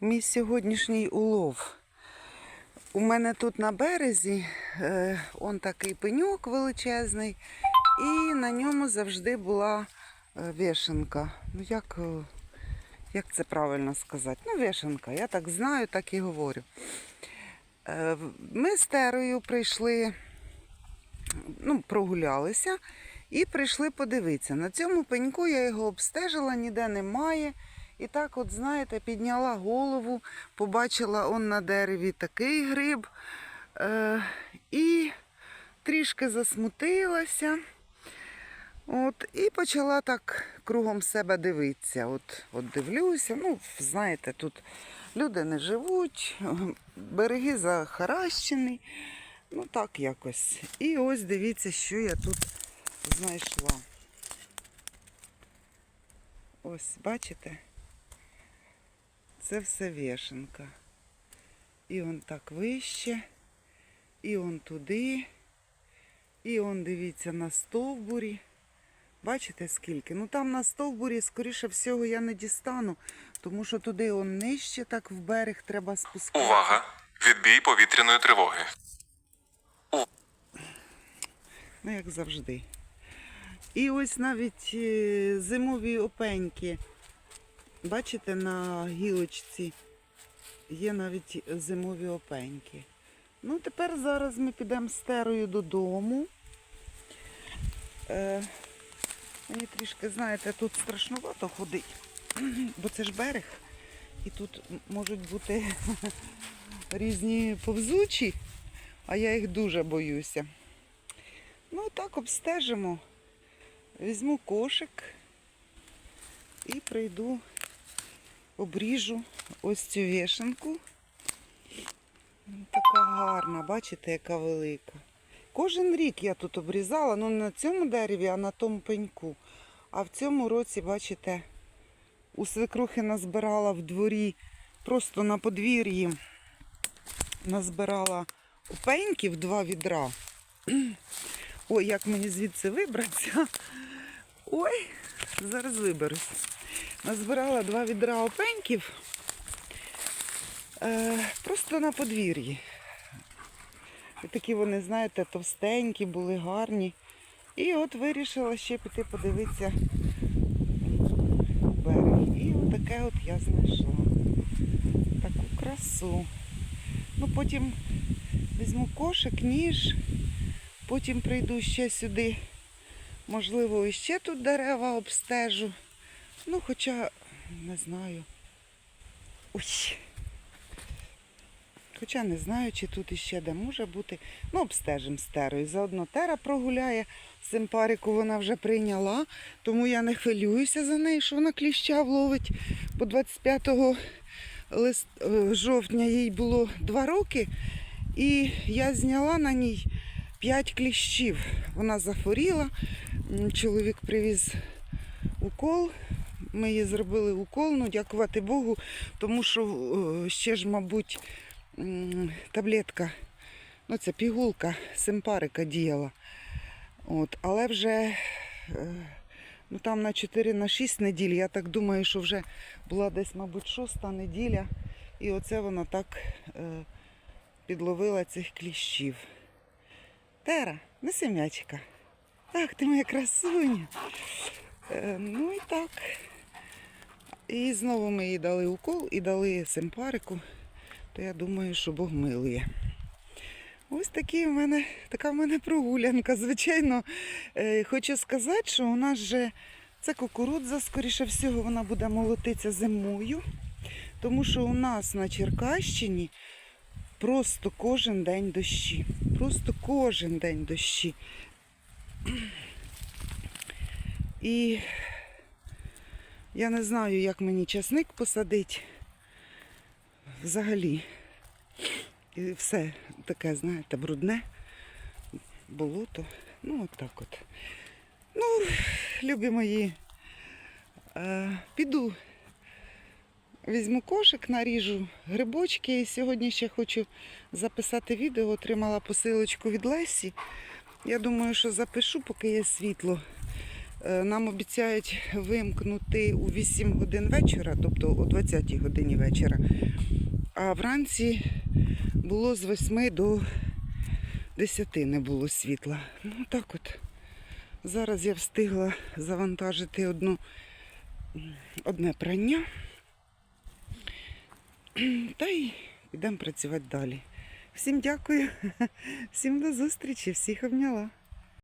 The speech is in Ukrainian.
Мій сьогоднішній улов. У мене тут на березі е, он такий пеньок величезний, і на ньому завжди була е, вишенка. Ну як, е, як це правильно сказати? Ну, вишенка, я так знаю, так і говорю. Е, ми з Терою прийшли, ну, прогулялися і прийшли подивитися. На цьому пеньку я його обстежила, ніде немає. І так, от, знаєте, підняла голову, побачила он на дереві такий гриб. Е, і трішки засмутилася. От, і почала так кругом себе дивитися. От, от дивлюся, ну, знаєте, тут люди не живуть, береги захаращені. Ну так якось. І ось дивіться, що я тут знайшла. Ось, бачите? Це все вішенка. І он так вище, і он туди, і он дивіться на стовбурі. Бачите скільки? Ну там на стовбурі, скоріше всього, я не дістану, тому що туди он нижче, так в берег треба спускати. Увага! Відбій повітряної тривоги. Ну, як завжди. І ось навіть е, зимові опеньки. Бачите, на гілочці є навіть зимові опеньки. Ну, тепер зараз ми підемо з терою додому. Е, мені трішки, знаєте, тут страшнувато ходить, бо це ж берег. І тут можуть бути різні повзучі, а я їх дуже боюся. Ну так обстежимо. Візьму кошик і прийду, обріжу ось цю вішенку. Така гарна, бачите, яка велика. Кожен рік я тут обрізала, ну не на цьому дереві, а на тому пеньку. А в цьому році, бачите, у свекрухи назбирала в дворі, просто на подвір'ї назбирала опеньків два відра. Ой, як мені звідси вибратися. Ой, зараз виберусь. Назбирала два відра опеньків е, просто на подвір'ї. Такі вони, знаєте, товстенькі, були гарні. І от вирішила ще піти подивитися берег. І отаке от я знайшла. Таку красу. Ну, потім візьму кошик, ніж. Потім прийду ще сюди. Можливо, і ще тут дерева обстежу. Ну, хоча не знаю. Ой. Хоча не знаю, чи тут іще де може бути. Ну, обстежимо з терою. Заодно тера прогуляє. Симпарику вона вже прийняла, тому я не хвилююся за неї, що вона кліща вловить. Бо 25 лист... е, жовтня їй було 2 роки, і я зняла на ній 5 кліщів. Вона захворіла. Чоловік привіз укол. Ми їй зробили укол, ну дякувати Богу, тому що е, ще ж, мабуть, таблетка, ну це пігулка симпарика діяла. От, але вже е, ну, там на 4 на 6 неділь, я так думаю, що вже була десь, мабуть, шоста неділя. І оце вона так е, підловила цих кліщів. Тера, неси м'ячика. Ах, ти моя красуня. Е, ну і так. І знову ми їй дали укол і дали симпарику, то я думаю, що Бог милує. Ось такі в мене, така в мене прогулянка. Звичайно, е, хочу сказати, що у нас же це кукурудза, скоріше всього, вона буде молотитися зимою, тому що у нас на Черкащині просто кожен день дощі. Просто кожен день дощі. І я не знаю, як мені часник посадити. Взагалі. І все таке, знаєте, брудне, болото. Ну, от так от. Ну, любі мої, е, піду, візьму кошик, наріжу грибочки. І сьогодні ще хочу записати відео. Отримала посилочку від Лесі. Я думаю, що запишу, поки є світло. Е, Нам обіцяють вимкнути у 8 годин вечора, тобто о 20 годині вечора. А вранці було з 8 до 10 не було світла. Ну так от. Зараз я встигла завантажити одну, одне прання. Та й підемо працювати далі. Всім дякую, всім до зустрічі, всіх обняла.